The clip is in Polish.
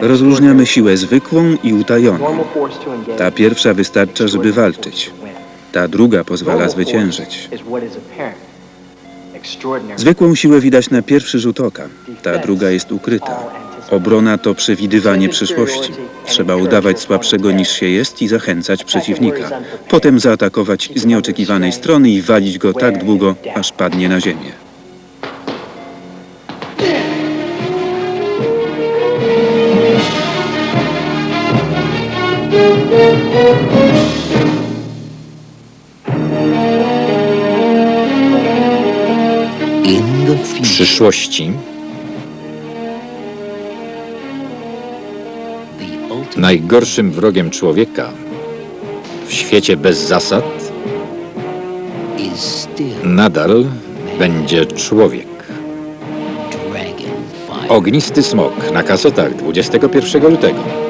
Rozróżniamy siłę zwykłą i utajoną. Ta pierwsza wystarcza, żeby walczyć. Ta druga pozwala zwyciężyć. Zwykłą siłę widać na pierwszy rzut oka. Ta druga jest ukryta. Obrona to przewidywanie przyszłości. Trzeba udawać słabszego niż się jest i zachęcać przeciwnika. Potem zaatakować z nieoczekiwanej strony i walić go tak długo, aż padnie na ziemię. W przyszłości najgorszym wrogiem człowieka w świecie bez zasad nadal będzie człowiek. Ognisty smok na kasetach 21 lutego.